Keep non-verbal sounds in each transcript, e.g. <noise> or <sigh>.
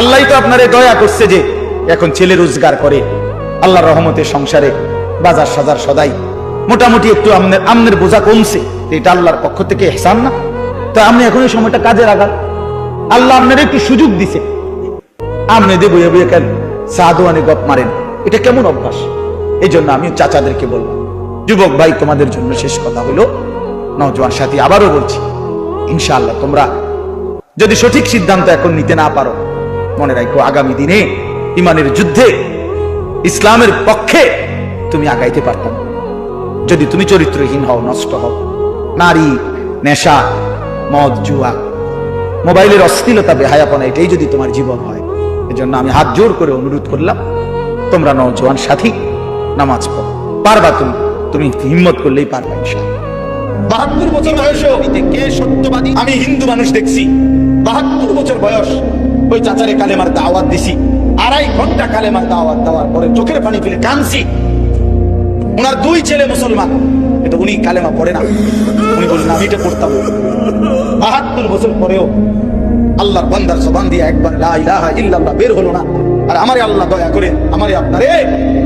আল্লাহ তো আপনারে দয়া করছে যে এখন ছেলে রোজগার করে। আল্লাহর রহমতে সংসারে বাজার সাজার সদাই। মোটামুটি একটু আমনের আমনের বোঝা কমছে। এটা আল্লাহর পক্ষ থেকে এহসান না? তো আপনি এখন এই সময়টা কাজে লাগান। আল্লাহ আপনার একটু সুযোগ দিছে। আপনি দিয়ে বইয়ে বইয়ে কেন সাধুয়ানি গপ মারেন, এটা কেমন অভ্যাস? এই জন্য আমি চাচাদেরকে বলব, যুবক ভাই, তোমাদের জন্য শেষ কথা হলো। নজওয়ান সাথী আবারও বলছি, ইনশাআল্লাহ তোমরা যদি সঠিক সিদ্ধান্ত এখন নিতে না পারো মনে রাখো আগামী দিনে ইমানের যুদ্ধে ইসলামের পক্ষে তুমি আগাইতে পারতাম। যদি তুমি চরিত্রহীন হও নষ্ট হও নারী নেশা মদ জুয়া মোবাইলের অশ্লীলতা বেহায়াপনা এটাই যদি তোমার জীবন হয় এজন্য আমি হাত জোর করে অনুরোধ করলাম তোমরা নজওয়ান সাথী নামাজ পড়ো। পারবা তুমি তুমি হিম্মত করলেই পারবা ইনশাআল্লাহ। বাহাত্তর বছর বয়সে কে সত্যবাদী? আমি হিন্দু মানুষ দেখছি। বাহাত্তর বছর বয়স ওই চাচারে কালেমার দাওয়াত দিছি। আড়াই ঘণ্টা কালেমার দাওয়াত দেওয়ার পরে চোখের পানি ফেলে কানছি ওনার দুই ছেলে মুসলমান। এটা উনি কালেমা পড়ে না। উনি বললেন আমি এটা পড়তাম। বাহাত্তর বছর পরেও আল্লাহর বান্দার জবান দিয়ে একবার লা ইলাহা ইল্লাল্লাহ বের হলো না। আর আমারে আল্লাহ দয়া করে, আমারে আপনারে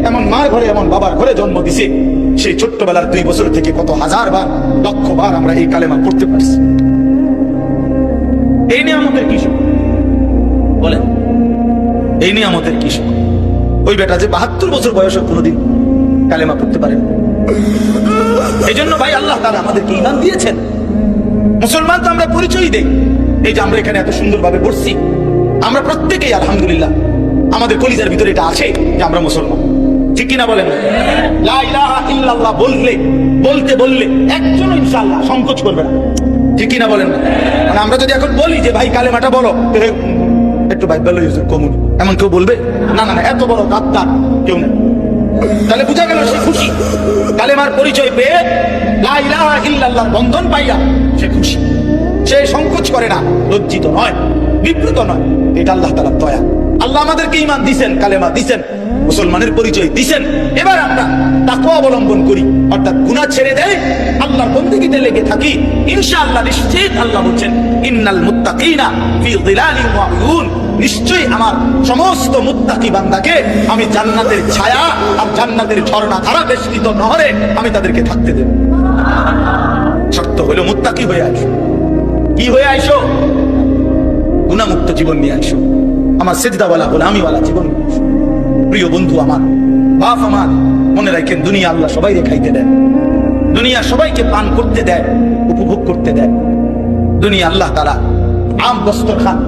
এমন মার ঘরে, এমন বাবার ঘরে জন্ম দিছে। সেই ছোট্টবেলার দুই বছর থেকে কত হাজার বার, লক্ষ বার আমরা এই কালেমা পড়তে পারছি। এই নিয়ে আমাদের কি বলেন, এই নিয়ে আমাদের কি ওই বেটা যে বাহাত্তর বছর বয়সে কোনোদিন কালেমা পড়তে পারেন। এই জন্য ভাই আল্লাহ তারা আমাদেরকে ইমান দিয়েছেন। মুসলমান তো আমরা পরিচয় দেই। এই যে আমরা এখানে এত সুন্দরভাবে বসছি আমরা প্রত্যেকেই আলহামদুলিল্লাহ আমাদের কলিজার ভিতরে এটা আছে যে আমরা মুসলমান। ঠিক কিনা বলেন? বললে, বলতে বললে একজন ইনশাআল্লাহ সংকোচ করবে না। ঠিক কিনা বলেন? মানে আমরা যদি এখন বলি যে, ভাই, কালেমাটা বলো <laughs> একটু ভাই বলো ইউজুর কমুন। এমন কেউ বলবে? না না না এত বড় গাদ্দার কেউ না তাহলে বুঝা গেল সে খুশি। কালেমার পরিচয় পেয়ে লা ইলাহা ইল্লাল্লাহর বন্ধন পাইয়া সে খুশি। সে সংকোচ করে না লজ্জিত নয় বিব্রত নয়। এটা আল্লাহ তালা দয়া। আল্লাহ আমাদেরকে ইমান দিছেন কালেমা দিছেন। মুসলমানের পরিচয় দিছেন। এবার আমরা তাকে অবলম্বন করি। অর্থাৎ গুনাহ ছেড়ে দেয়, আল্লাহর বন্দেগীতে লেগে থাকি। ইনশাআল্লাহ নিশ্চিত আল্লাহ বলছেন, ইন্নাল মুত্তাকিনা নিশ্চয়ই আমার সমস্ত মুত্তাকি বান্দাকে আমি জান্নাতের ছায়া আর জান্নাতের ঝর্ণা ধারা বেষ্টিত নহরে আমি তাদেরকে থাকতে দেব। শর্ত হলো মুত্তাকি হয়ে আসো কি হয়ে আইসো? গুণামুক্ত জীবন নিয়ে আইসো। আমার সেজদাওয়ালা গোলামিওয়ালা জীবন নিয়ে আইসো। প্রিয় বন্ধু আমার, বাপ আমার, মনে রাখেন দুনিয়া আল্লাহ সবাই খাইতে দেন দুনিয়া সবাইকে পান করতে দেয়, উপভোগ করতে দেয়। দুনিয়া আল্লাহ তারা আম দস্তর খান।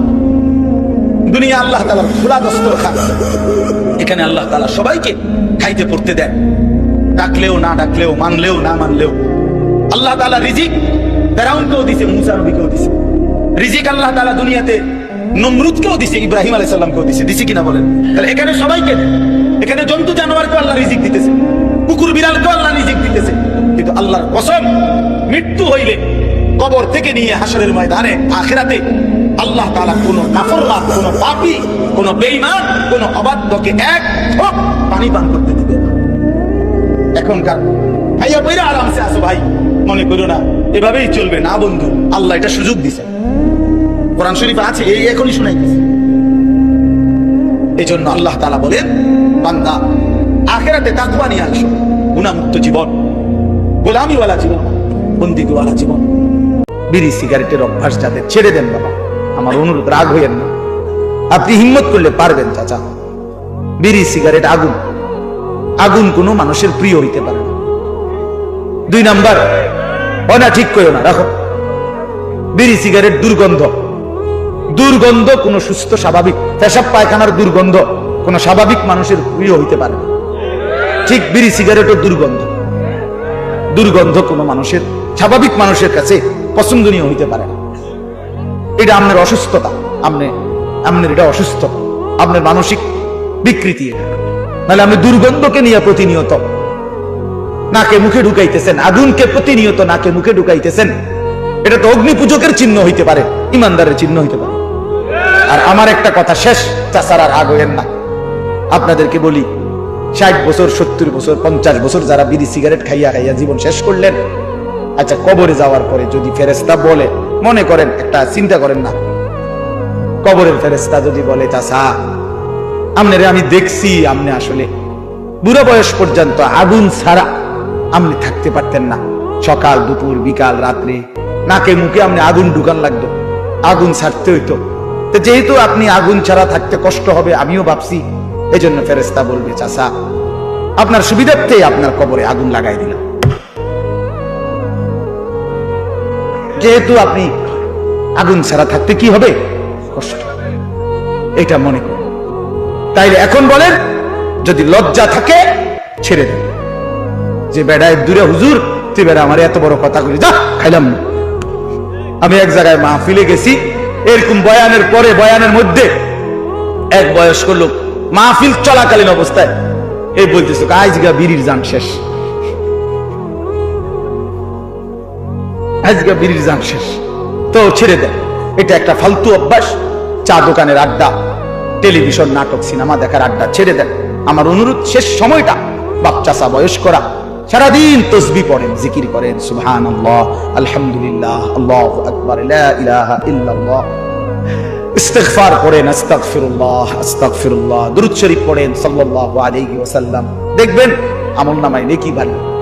দুনিয়া আল্লাহ তালা খোলা দস্তর খান। এখানে আল্লাহ তালা সবাইকে খাইতে পড়তে দেয়। ডাকলেও না ডাকলেও, মানলেও না মানলেও। আল্লাহ তালা রিজিক ফেরাউনকেও দিছে মুসা নবীকেও দিছে। রিজিক আল্লাহ তালা দুনিয়াতে নমরুদকেও দিছে, ইব্রাহিম আলাই সাল্লামকেও দিছে। দিছে কিনা বলেন? তাহলে এখানে সবাইকে। এখানে জন্তু জানোয়ারকেও আল্লাহ রিজিক দিতেছে। কুকুর বিড়ালকেও আল্লাহ রিজিক দিতেছে। কিন্তু আল্লাহর কসম, মৃত্যু হইলে কবর থেকে নিয়ে হাসরের ময়দানে আখেরাতে আল্লাহ তাআলা কোন নাফরমান, কোন পাপী, কোন বেঈমান, কোন অবাধ্যকে এক ঠোক পানি পান করতে দিবে এখনকার ভাইয়া বইরা আরামসে আসো ভাই, মনে করো না, এভাবেই চলবে। না বন্ধু, আল্লাহ এটা সুযোগ দিছে। কোরআন শরীফ আছে, এই এখনই শুনাইতেছে এই জন্য আল্লাহ তালা বলেন, বান্দা, আখেরাতে তাকওয়া নিয়ে আসো গুণামুক্ত জীবন, গোলামিওয়ালা জীবন বন্দিগিওয়ালা জীবন। বিড়ি, সিগারেটের অভ্যাস যাদের, ছেড়ে দেন বাবা। আমার অনুরোধ, রাগ হইয়েন না। আপনি হিম্মত করলে পারবেন, চাচা। বিড়ি, সিগারেট, আগুন। আগুন কোনো মানুষের প্রিয় হইতে পারে না। দুই নাম্বার না ঠিক কইও না, রাখো। বিড়ি, সিগারেট দুর্গন্ধ। দুর্গন্ধ কোনো সুস্থ, স্বাভাবিক পেশাব পায়খানার দুর্গন্ধ কোনো স্বাভাবিক মানুষের প্রিয় হইতে পারে না। ঠিক বিড়ি, সিগারেটও দুর্গন্ধ। দুর্গন্ধ কোনো মানুষের, স্বাভাবিক মানুষের কাছে পছন্দনীয় হইতে পারে না। এটা আপনার অসুস্থতা আপনি আপনার এটা অসুস্থতা আপনার মানসিক বিকৃতি এটা। নাহলে আপনি দুর্গন্ধকে নিয়ে প্রতিনিয়ত নাকে মুখে ঢুকাইতেছেন, আগুনকে প্রতিনিয়ত নাকে মুখে ঢুকাইতেছেন, এটা তো অগ্নি পূজকের চিহ্ন হইতে পারে, ইমানদারের চিহ্ন হইতে পারে। আর আমার একটা কথা শেষ চাষার আর আগ হইয়েন না। আপনাদেরকে বলি, ষাট বছর, সত্তর বছর, পঞ্চাশ বছর যারা বিড়ি সিগারেট খাইয়া খাইয়া জীবন শেষ করলেন আচ্ছা কবরে যাওয়ার পরে যদি ফেরেস্তা বলে, মনে করেন একটা, চিন্তা করেন না। কবরের ফেরেস্তা যদি বলে চাষা আমনে আমি দেখছি, আমনে আসলে বুড়ো বয়স পর্যন্ত আগুন ছাড়া আপনি থাকতে পারতেন না। সকাল, দুপুর, বিকাল, রাত্রে নাকে মুখে আপনি আগুন ঢুকান লাগতো। আগুন ছাড়তে হইতো। তো যেহেতু আপনি আগুন ছাড়া থাকতে কষ্ট হবে, আমিও ভাবছি এই জন্য ফেরেস্তা বলবে চাষা আপনার সুবিধার্থে আপনার কবরে আগুন লাগাই দিলাম। যেহেতু আপনি আগুন ছাড়া থাকতে কি হবে? কষ্ট। এটা মনে করুন। তাইলে এখন বলেন, যদি লজ্জা থাকে, ছেড়ে দেন। যে বেড়ায় দূরে হুজুর, তুই বেড়া আমার এত বড় কথা করি যা, খাইলাম আমি এক জায়গায় মাহফিলে গেছি এরকম বয়ানের পরে, বয়ানের মধ্যে এক বয়স্ক লোক মাহফিল চলাকালীন অবস্থায়, এই বলতেছে আজগা বিড়ির যান শেষ। আজগা বিড়ির যান শেষ। তো ছেড়ে দেয় এটা একটা ফালতু অভ্যাস, চা দোকানের আড্ডা, টেলিভিশন, নাটক, সিনেমা দেখার আড্ডা, ছেড়ে দেন আমার অনুরোধ, শেষ সময়টা বাচ্চাসা বয়স করা সারাদিন তসবি পড়েন, জিকির করেন সুবহান আল্লাহ আলহামদুলিল্লাহ, আল্লাহ আকবার ইলাহা ইল্লাল্লাহ। ইস্তেগফার পড়েন, আস্তাগফিরুল্লাহ আস্তাগফিরুল্লাহ। দুরূদ শরীফ পড়েন, সাল্লাল্লাহু আলাইহি ওয়াসাল্লাম। দেখবেন আমল নামায় নেকি বাড়বে